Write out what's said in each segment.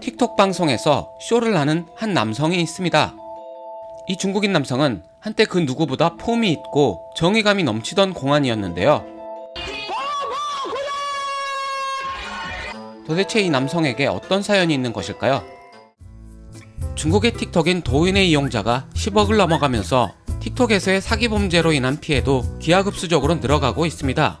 틱톡 방송에서 쇼를 하는 한 남성이 있습니다. 이 중국인 남성은 한때 그 누구보다 폼이 있고 정의감이 넘치던 공안이었는데요. 도대체 이 남성에게 어떤 사연이 있는 것일까요? 중국의 틱톡인 도인의 이용자가 10억을 넘어가면서 틱톡에서의 사기 범죄로 인한 피해도 기하급수적으로 늘어가고 있습니다.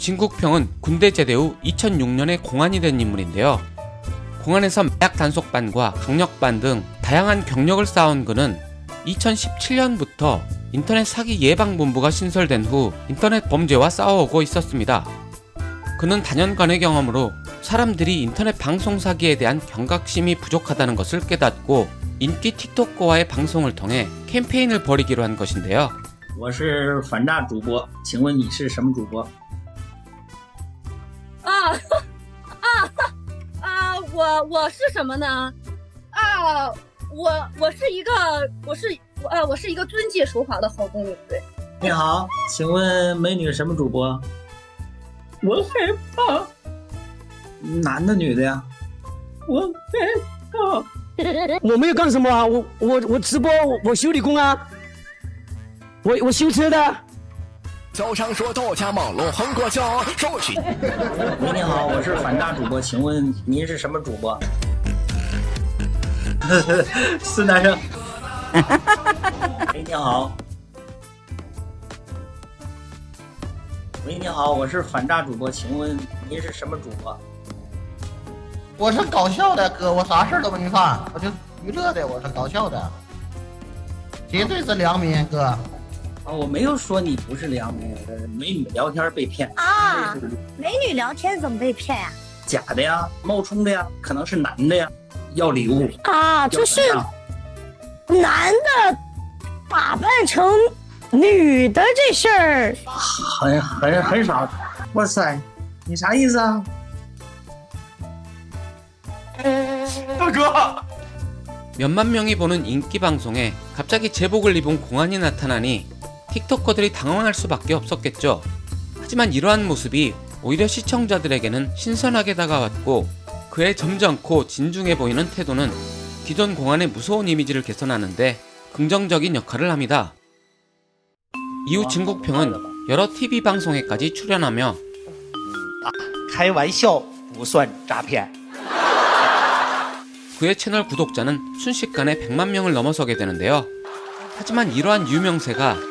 진국평은 군대 제대 후 2006년에 공안이 된 인물인데요. 공안에서 마약 단속반과 강력반 등 다양한 경력을 쌓은 그는 2017년부터 인터넷 사기 예방본부가 신설된 후 인터넷 범죄와 싸워오고 있었습니다. 그는 단연간의 경험으로 사람들이 인터넷 방송 사기에 대한 경각심이 부족하다는 것을 깨닫고 인기 틱톡커와의 방송을 통해 캠페인을 벌이기로 한 것인데요. 我是反诈主播，请问你是什么主播？ 我我是什么呢？啊，我我是一个我是呃我是一个遵纪守法的好公民，你好，请问美女什么主播？我害怕，男的女的呀？我害怕。我没有干什么啊，我我我直播，我我修理工啊，我我修车的。早上说到家忙碌横过家，手起喂，你好，我是反诈主播，请问您是什么主播？孙男生。喂，你好。喂，你好，我是反诈主播，请问您是什么主播？我是搞笑的哥，我啥事儿都没干，我就娱乐的，我是搞笑的，绝对是良民哥。啊，我没有说你不是良民，呃美女聊天被骗啊，美女聊天怎么被骗呀、假的呀，冒充的呀，可能是男的呀，要礼物。啊？要就是怎么样男的打扮成女的这事儿，很很很少。哇塞，你啥意思啊？大哥， 몇만 명이 보는 인기 방송에 갑자기 제복을 입은 공안이 나타나니 틱톡커들이 당황할 수밖에 없었겠죠. 하지만 이러한 모습이 오히려 시청자들에게는 신선하게 다가왔고 그의 점잖고 진중해 보이는 태도는 기존 공안의 무서운 이미지를 개선하는데 긍정적인 역할을 합니다. 이후 진국평은 여러 TV 방송에까지 출연하며 그의 채널 구독자는 순식간에 100만 명을 넘어서게 되는데요. 하지만 이러한 유명세가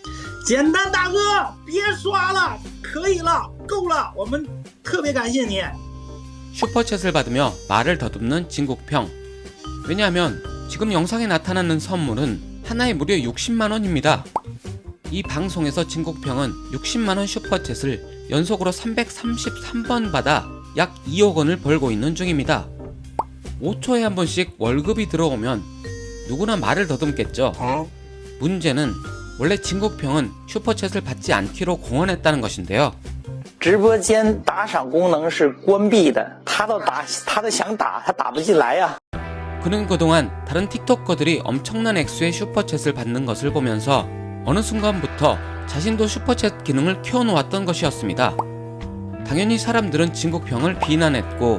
简单大哥，别刷了，可以了，够了，我们特别感谢你。 슈퍼챗을 받으며 말을 더듬는 진국평. 왜냐하면 지금 영상에 나타나는 선물은 하나에 무려 60만원입니다. 이 방송에서 진국평은 60만원 슈퍼챗을 연속으로 333번 받아 약 2억 원을 벌고 있는 중입니다. 5초에 한 번씩 월급이 들어오면 누구나 말을 더듬겠죠. 문제는 원래 진국평은 슈퍼챗을 받지 않기로 공언했다는 것인데요. 直播间打赏功能是关闭的，他都打，他都想打，他打不进来呀、 그는 그동안 다른 틱톡커들이 엄청난 액수의 슈퍼챗을 받는 것을 보면서 어느 순간부터 자신도 슈퍼챗 기능을 켜놓았던 것이었습니다. 당연히 사람들은 진국평을 비난했고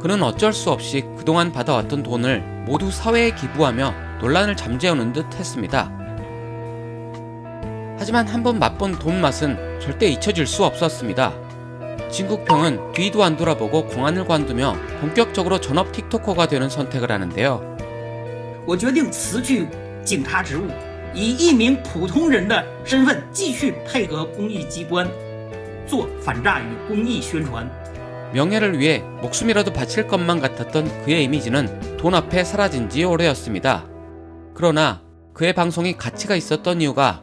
그는 어쩔 수 없이 그동안 받아왔던 돈을 모두 사회에 기부하며 논란을 잠재우는 듯 했습니다. 하지만 한번 맛본 돈 맛은 절대 잊혀질 수 없었습니다. 진국평은 뒤도 안 돌아보고 공안을 관두며 본격적으로 전업 틱토커가 되는 선택을 하는데요. 我决定辞去警察职务，以一名普通人的身份继续配合公益机关，做反诈与公益宣传。 명예를 위해 목숨이라도 바칠 것만 같았던 그의 이미지는 돈 앞에 사라진 지 오래였습니다. 그러나 그의 방송이 가치가 있었던 이유가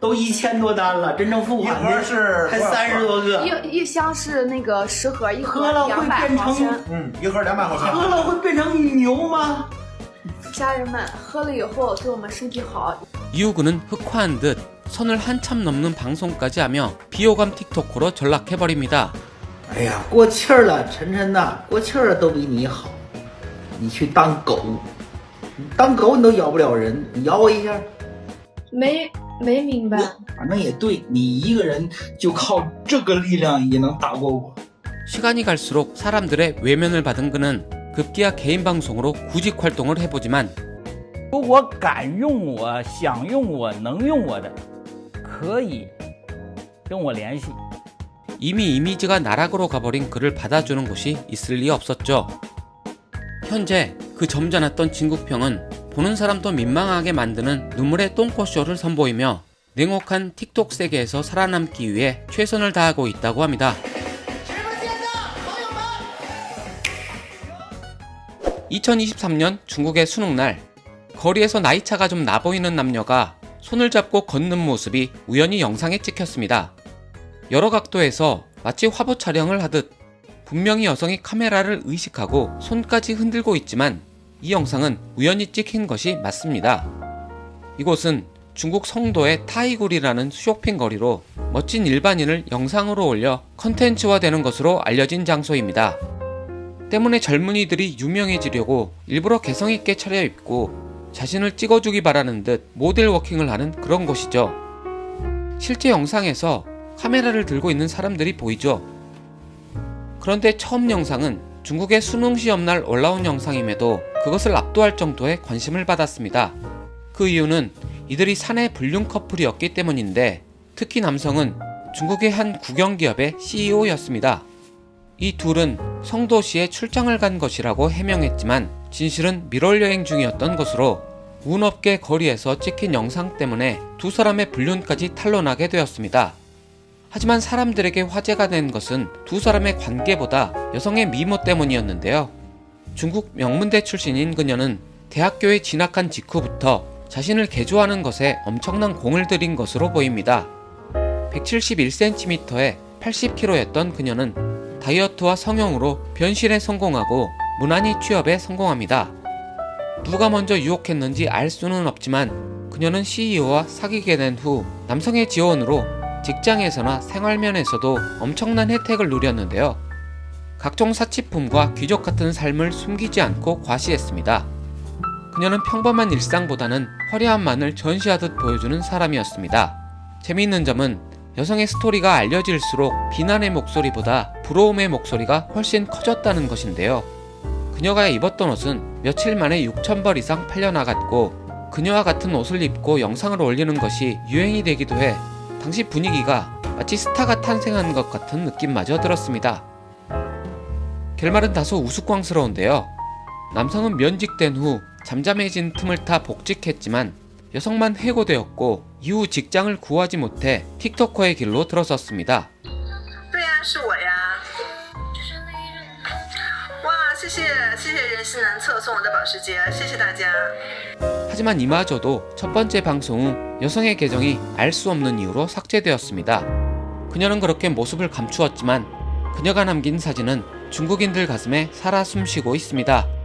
都一千多单了，真正付款的是才三十多个，一一箱是那个十盒，一盒喝了会两百变成毫升。嗯，一盒两百毫喝了会变成牛吗？家人们喝了以后对我们身体好。 이후 그는 흑화한 듯 선을 한참 넘는 방송까지 하며 비호감 틱토커로 전락해버립니다. 哎呀，过气儿了，晨晨呐，过气儿了都比你好，你去当狗，你当狗你都咬不了人，你咬我一下。没 没明白。反正也对你一个人就靠这个力量也能打过我。 시간이 갈수록 사람들의 외면을 받은 그는 급기야 개인 방송으로 구직 활동을 해보지만 如果敢用我、想用我、能用我的，可以跟我联系。 이미 이미지가 나락으로 가버린 그를 받아주는 곳이 있을 리 없었죠. 현재 그 점잖았던 진국평은 보는 사람도 민망하게 만드는 눈물의 똥꼬쇼를 선보이며 냉혹한 틱톡 세계에서 살아남기 위해 최선을 다하고 있다고 합니다. 2023년 중국의 수능날 거리에서 나이차가 좀 나 보이는 남녀가 손을 잡고 걷는 모습이 우연히 영상에 찍혔습니다. 여러 각도에서 마치 화보 촬영을 하듯 분명히 여성이 카메라를 의식하고 손까지 흔들고 있지만 이 영상은 우연히 찍힌 것이 맞습니다. 이곳은 중국 성도의 타이굴이라는 쇼핑 거리로 멋진 일반인을 영상으로 올려 컨텐츠화되는 것으로 알려진 장소입니다. 때문에 젊은이들이 유명해지려고 일부러 개성있게 차려입고 자신을 찍어주기 바라는 듯 모델 워킹을 하는 그런 곳이죠. 실제 영상에서 카메라를 들고 있는 사람들이 보이죠. 그런데 처음 영상은 중국의 수능 시험날 올라온 영상임에도 그것을 압도할 정도의 관심을 받았습니다. 그 이유는 이들이 사내 불륜 커플이었기 때문인데 특히 남성은 중국의 한 국영기업의 CEO였습니다. 이 둘은 성도시에 출장을 간 것이라고 해명했지만 진실은 밀월 여행 중이었던 것으로 운 없게 거리에서 찍힌 영상 때문에 두 사람의 불륜까지 탄로나게 되었습니다. 하지만 사람들에게 화제가 된 것은 두 사람의 관계보다 여성의 미모 때문이었는데요. 중국 명문대 출신인 그녀는 대학교에 진학한 직후부터 자신을 개조하는 것에 엄청난 공을 들인 것으로 보입니다. 171cm에 80kg였던 그녀는 다이어트와 성형으로 변신에 성공하고 무난히 취업에 성공합니다. 누가 먼저 유혹했는지 알 수는 없지만 그녀는 CEO와 사귀게 된 후 남성의 지원으로 직장에서나 생활면에서도 엄청난 혜택을 누렸는데요. 각종 사치품과 귀족 같은 삶을 숨기지 않고 과시했습니다. 그녀는 평범한 일상보다는 화려한 만을 전시하듯 보여주는 사람이었습니다. 재미있는 점은 여성의 스토리가 알려질수록 비난의 목소리보다 부러움의 목소리가 훨씬 커졌다는 것인데요. 그녀가 입었던 옷은 며칠 만에 6,000벌 이상 팔려나갔고 그녀와 같은 옷을 입고 영상을 올리는 것이 유행이 되기도 해 당시 분위기가 마치 스타가 탄생한 것 같은 느낌마저 들었습니다. 결말은 다소 우스꽝스러운데요. 남성은 면직된 후 잠잠해진 틈을 타 복직했지만 여성만 해고되었고 이후 직장을 구하지 못해 틱토커의 길로 들어섰습니다. 네, 하지만 이마저도 첫 번째 방송 후 여성의 계정이 알 수 없는 이유로 삭제되었습니다. 그녀는 그렇게 모습을 감추었지만 그녀가 남긴 사진은 중국인들 가슴에 살아 숨쉬고 있습니다.